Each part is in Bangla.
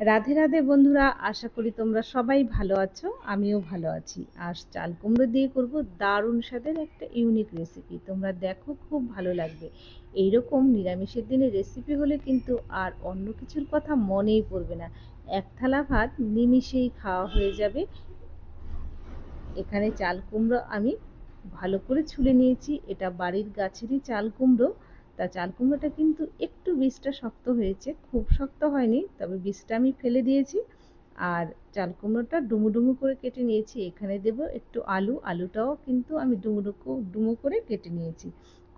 রাধে রাধে বন্ধুরা, আশা করি তোমরা সবাই ভালো আছো, আমিও ভালো আছি। আর চাল কুমড়ো দিয়ে করব দারুণ স্বাদের একটা ইউনিক রেসিপি তোমরা দেখো, খুব ভালো লাগবে। এইরকম নিরামিষের দিনে রেসিপি হলে কিন্তু আর অন্য কিছুর কথা মনেই পড়বে না। এক থালা ভাত নিমিষেই খাওয়া হয়ে যাবে। এখানে চাল কুমড়ো আমি ভালো করে ছুলে নিয়েছি। এটা বাড়ির গাছেরই চাল কুমড়ো। তা চাল কুমড়োটা কিন্তু একটু বীজটা শক্ত হয়েছে, খুব শক্ত হয়নি, তবে বীজটা আমি ফেলে দিয়েছি। আর চাল কুমড়োটা ডুমো ডুমো করে কেটে নিয়েছি, এখানে দেব একটু আলু, আলুটাও কিন্তু আমি ডুমো ডুমো করে কেটে নিয়েছি।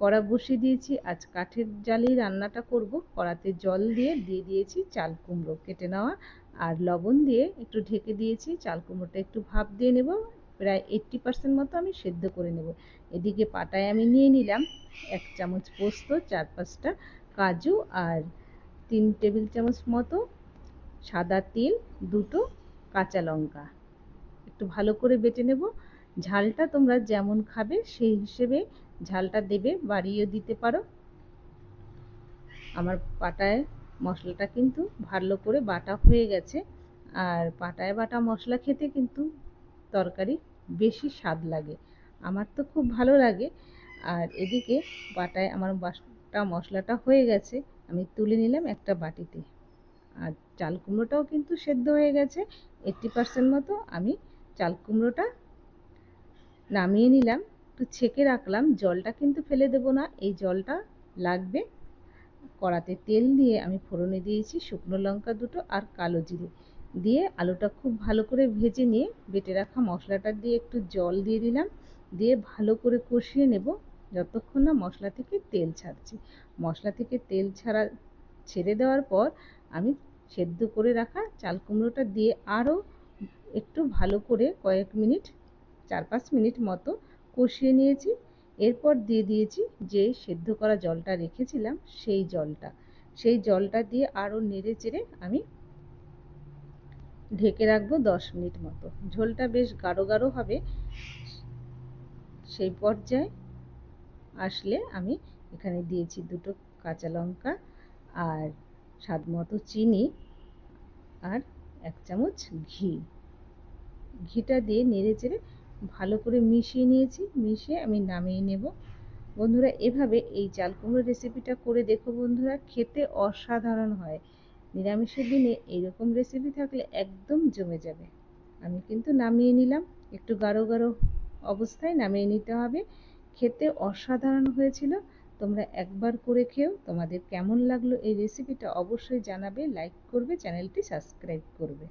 কড়া বসিয়ে দিয়েছি, আজ কাঠের জালেই রান্নাটা করব, কড়াতে জল দিয়ে দিয়ে দিয়েছি চাল কুমড়ো কেটে নেওয়া। আর লবণ দিয়ে একটু ঢেকে দিয়েছি চাল কুমড়োটা একটু ভাপ দিয়ে নেব প্রায় এইট্টি পার্সেন্ট মতো আমি সেদ্ধ করে নেব। এদিকে পাটায় আমি নিয়ে নিলাম এক চামচ পোস্ত, চার পাঁচটা কাজু আর তিন টেবিল চামচ মতো সাদা তিল, দুটো কাঁচা লঙ্কা। একটু ভালো করে বেটে নেব। ঝালটা তোমরা যেমন খাবে সেই হিসেবে ঝালটা দেবে বাড়িয়ে দিতে পারো। আমার পাটায় মশলাটা কিন্তু ভালো করে বাটা হয়ে গেছে। আর পাটায় বাটা মশলা খেতে কিন্তু তরকারি বেশি স্বাদ লাগে। আমার তো খুব ভালো লাগে। আর এদিকে বাটায় আমার বাটা মশলাটা হয়ে গেছে। আমি তুলে নিলাম একটা বাটিতে। আর চাল কুমড়োটাও কিন্তু সেদ্ধ হয়ে গেছে। এইট্টি পার্সেন্ট মতো আমি চাল কুমড়োটা নামিয়ে নিলাম। একটু ছেঁকে রাখলাম। জলটা কিন্তু ফেলে দেব না। এই জলটা লাগবে। কড়াতে তেল দিয়ে আমি ফোড়নে দিয়েছি শুকনো লঙ্কা দুটো আর কালো জিরে। দিয়ে আলুটা খুব ভালো করে ভেজে নিয়ে বেটে রাখা মশলাটা দিয়ে একটু জল দিয়ে দিলাম। দিয়ে ভালো করে কষিয়ে নেব যতক্ষণ না মশলা থেকে তেল ছাড়ছে। মশলা থেকে তেল ছাড়া, ছেড়ে দেওয়ার পর আমি সেদ্ধ করে রাখা চাল কুমড়োটা দিয়ে আরও একটু ভালো করে কয়েক মিনিট, চার পাঁচ মিনিট মতো কষিয়ে নিয়েছি। এরপর দিয়ে দিয়েছি যে সেদ্ধ করা জলটা রেখেছিলাম সেই জলটা। সেই জলটা দিয়ে আরও নেড়ে চেড়ে আমি ঢেকে রাখব দশ মিনিট মতো। ঝোলটা বেশ গাঢ় গাঢ় হবে। সেই পর্যায়ে আসলে আমি এখানে দিয়েছি দুটো কাঁচা লঙ্কা আর স্বাদ মতো চিনি আর এক চামচ ঘি। ঘিটা দিয়ে নেড়ে চেড়ে ভালো করে মিশিয়ে নিয়েছি। মিশিয়ে আমি নামিয়ে নেব। বন্ধুরা, এভাবে এই চাল কুমড়ো রেসিপিটা করে দেখো বন্ধুরা, খেতে অসাধারণ হয়। নিরামিষের দিনে এইরকম রেসিপি থাকলে একদম জমে যাবে। আমি কিন্তু নামিয়ে নিলাম। একটু গাঢ় গাঢ় অবস্থায় নামিয়ে নিতে হবে। খেতে অসাধারণ হয়েছিল। তোমরা একবার করে খেও। তোমাদের কেমন লাগল এই রেসিপিটা অবশ্যই জানাবে লাইক করবে চ্যানেলটি সাবস্ক্রাইব করবে।